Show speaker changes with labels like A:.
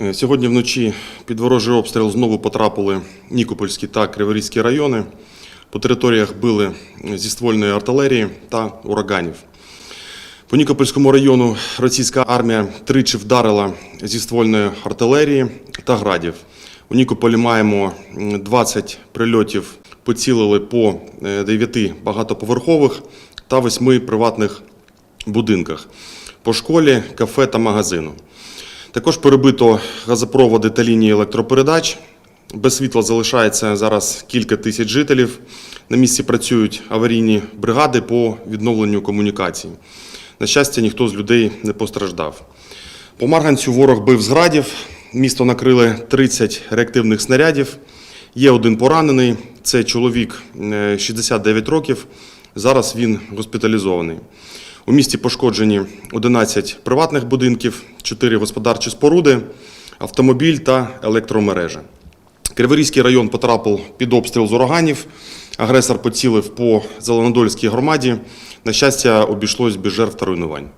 A: Е, Сьогодні вночі під ворожий обстріл знову потрапили Нікопольські та Криворізькі райони. По територіях били зі ствольної артилерії та ураганів. По Нікопольському району російська армія тричі вдарила зі ствольної артилерії та градів. У Нікополі маємо м, 20 прильотів, поцілили по 9 багатоповерхових та 8 приватних будинках, по школі, кафе та магазину. Також перебито газопроводи та лінії електропередач. Без світла залишається зараз кілька тисяч жителів. На місці працюють аварійні бригади по відновленню комунікацій. На щастя, ніхто з людей не постраждав. По Марганцю ворог бив з градів. Місто накрили 30 реактивних снарядів. Є один поранений. Це чоловік е, 69 років. Зараз він госпіталізований. У місті пошкоджені 11 приватних будинків, 4 господарчі споруди, автомобіль та електромережа. Криворізький район потрапив під обстріл з ураганів. Агресор поцілив по Зеленодольській громаді. На щастя, обійшлось без жертв та руйнувань.